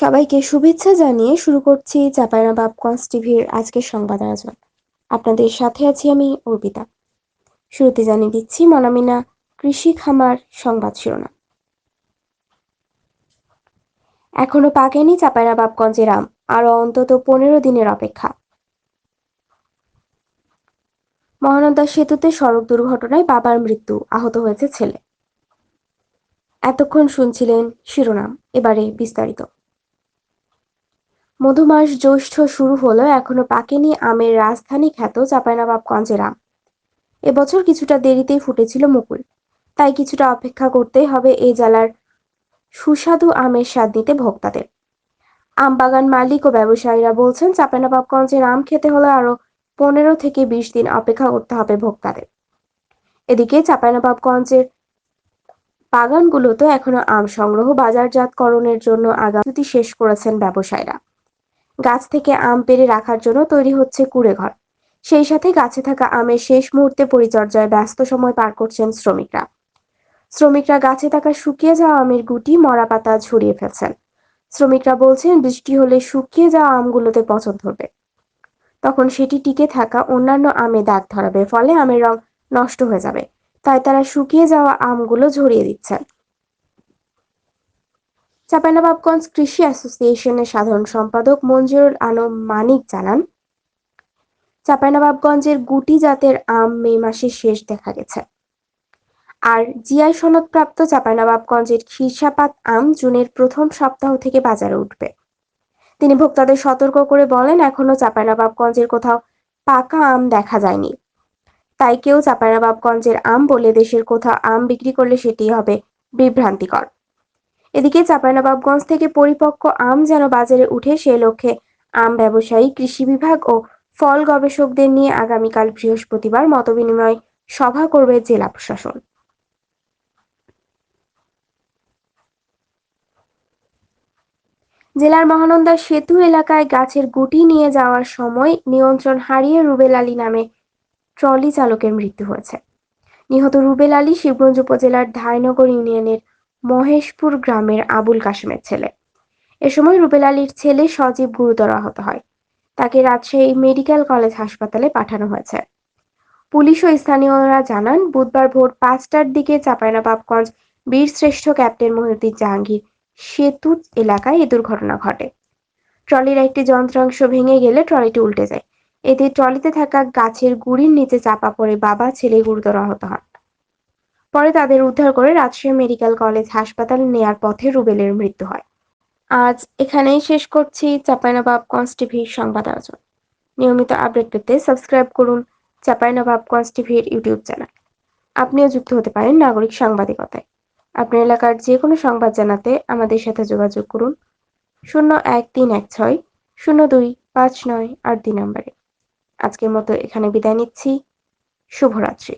সবাইকে শুভেচ্ছা জানিয়ে শুরু করছি চাঁপাইনবাবগঞ্জ টিভির আজকের সংবাদ আয়োজন। আপনাদের সাথে আছি আমি অর্পিতা। শুরুতে জানিয়ে দিচ্ছি, মনামিনা কৃষি খামার সংবাদ শিরোনাম। এখনও পাকেনি চাঁপাইনবাবগঞ্জের আম, আরও অন্তত পনেরো দিনের অপেক্ষা। মহানন্দা সেতুতে সড়ক দুর্ঘটনায় বাবার মৃত্যু, আহত হয়েছে ছেলে। এতক্ষণ শুনছিলেন শিরোনাম, এবারে বিস্তারিত। মধুমাস জ্যৈষ্ঠ শুরু হলো এখনও পাকেনি আমের রাজধানী খ্যাত চাঁপাইনবাবগঞ্জের আম। এবছর কিছুটা দেরিতেই ফুটেছিল মুকুল। তাই কিছুটা অপেক্ষা করতেই হবে এই জেলার সুস্বাদু আমের স্বাদ নিতে ভোক্তাদের। আম বাগান মালিক ও ব্যবসায়ীরা বলছেন, চাঁপাইনবাবগঞ্জের আম খেতে হলে আরও পনেরো থেকে বিশ দিন অপেক্ষা করতে হবে ভোক্তাদের। এদিকে চাঁপাইনবাবগঞ্জের বাগানগুলোতে এখনও আম সংগ্রহ বাজারজাতকরণের জন্য আগামী শেষ করেছেন ব্যবসায়ীরা। গাছ থেকে আম পেড়ে রাখার জন্য তৈরি হচ্ছে কুড়ে ঘর। সেই সাথে গাছে থাকা আমের শেষ মুহূর্তে পরিচর্যায় ব্যস্ত সময় পার করছেন শ্রমিকরা। শ্রমিকরা গাছে থাকা শুকিয়ে যাওয়া আমের গুটি, মরা পাতা ঝরিয়ে ফেলছেন। শ্রমিকরা বলছেন, বৃষ্টি হলে শুকিয়ে যাওয়া আমগুলোতে পচন ধরবে। তখন সেটি টিকে থাকা অন্যান্য আমে দাগ ধরাবে, ফলে আমের রং নষ্ট হয়ে যাবে। তাই তারা শুকিয়ে যাওয়া আমগুলো ঝরিয়ে দিচ্ছেন। চাঁপাইনবাবগঞ্জ কৃষি অ্যাসোসিয়েশনের সাধারণ সম্পাদক মঞ্জুরুল আলম মানিক জানান, চাঁপাইনবাবগঞ্জের গুটি জাতের আম মে মাসের শেষ দেখা গেছে। আর জিআই সনদপ্রাপ্ত চাঁপাইনবাবগঞ্জের খিরসাপাত আম জুনের প্রথম সপ্তাহ থেকে বাজারে উঠবে। তিনি ভোক্তাদের সতর্ক করে বলেন, এখনও চাঁপাইনবাবগঞ্জের কোথাও পাকা আম দেখা যায়নি। তাই কেউ চাঁপাইনবাবগঞ্জের আম বলে দেশের কোথাও আম বিক্রি করলে সেটি হবে বিভ্রান্তিকর। এদিকে চাঁপাইনবাবগঞ্জ থেকে পরিপক্ক আম যেন বাজারে উঠে সে লক্ষ্যে। আম ব্যবসায়ী, কৃষি বিভাগ ও ফল গবেষকদের নিয়ে আগামীকাল বৃহস্পতিবার মতবিনিময় সভা করবে জেলা প্রশাসন। জেলার মহানন্দা সেতু এলাকায় গাছের গুটি নিয়ে যাওয়ার সময় নিয়ন্ত্রণ হারিয়ে রুবেল আলী নামে ট্রলি চালকের মৃত্যু হয়েছে। নিহত রুবেল আলী শিবগঞ্জ উপজেলার ধাইনগর ইউনিয়নের মহেশপুর গ্রামের আবুল কাশেমের ছেলে। এ সময় রুবেল আলীর ছেলে সজীব গুরুতর আহত হয়। তাকে রাজশাহী মেডিকেল কলেজ হাসপাতালে পাঠানো হয়েছে। পুলিশ ও স্থানীয়রা জানান, বুধবার ভোর পাঁচটার দিকে চাঁপাইনবাবগঞ্জ বীরশ্রেষ্ঠ ক্যাপ্টেন মহিউদ্দিন জাহাঙ্গীর সেতু এলাকায় এ দুর্ঘটনা ঘটে। ট্রলির একটি যন্ত্রাংশ ভেঙে গেলে ট্রলিটি উল্টে যায়। এতে ট্রলিতে থাকা গাছের গুড়ির নিচে চাপা পড়ে বাবা, ছেলে গুরুতর আহত হন। পরে তাদের উদ্ধার করে রাজশাহী মেডিকেল কলেজ হাসপাতালে নেয়ার পথে রুবেলের মৃত্যু হয়। আজ এখানেই শেষ করছি চাঁপাইনবাবগঞ্জ টিভির সংবাদ আয়োজন। নিয়মিত আপডেট পেতে সাবস্ক্রাইব করুন চাঁপাইনবাবগঞ্জ টিভির ইউটিউব চ্যানেল। আপনিও যুক্ত হতে পারেন নাগরিক সাংবাদিকতায়। আপনার এলাকার যে কোনো সংবাদ জানাতে আমাদের সাথে যোগাযোগ করুন শূন্য এক তিন এক ছয় শূন্য দুই পাঁচ নয় আট দুই নম্বরে। আজকের মতো এখানে বিদায় নিচ্ছি। শুভরাত্রি।